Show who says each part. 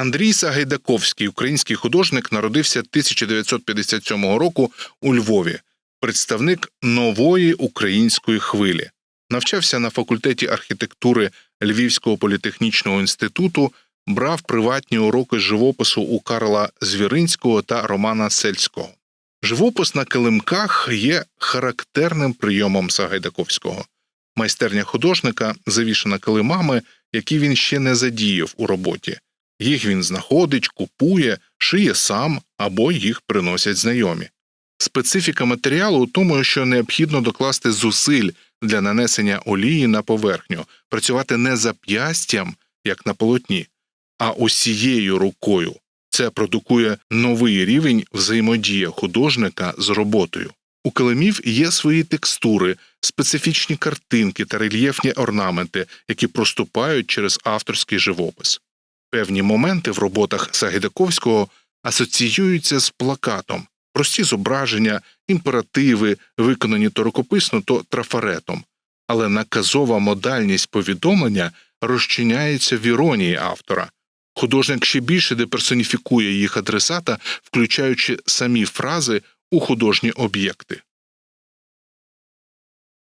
Speaker 1: Андрій Сагайдаковський, український художник, народився 1957 року у Львові, представник нової української хвилі. Навчався на факультеті архітектури Львівського політехнічного інституту, брав приватні уроки живопису у Карла Звіринського та Романа Сельського. Живопис на килимках є характерним прийомом Сагайдаковського. Майстерня художника завішана килимами, які він ще не задіяв у роботі. Їх він знаходить, купує, шиє сам або їх приносять знайомі. Специфіка матеріалу у тому, що необхідно докласти зусиль для нанесення олії на поверхню, працювати не зап'ястям, як на полотні, а усією рукою. Це продукує новий рівень взаємодія художника з роботою. У килимів є свої текстури, специфічні картинки та рельєфні орнаменти, які проступають через авторський живопис. Певні моменти в роботах Сагайдаковського асоціюються з плакатом, прості зображення, імперативи, виконані то рукописно, то трафаретом, але наказова модальність повідомлення розчиняється в іронії автора. Художник ще більше деперсоніфікує їх адресата, включаючи самі фрази у художні об'єкти.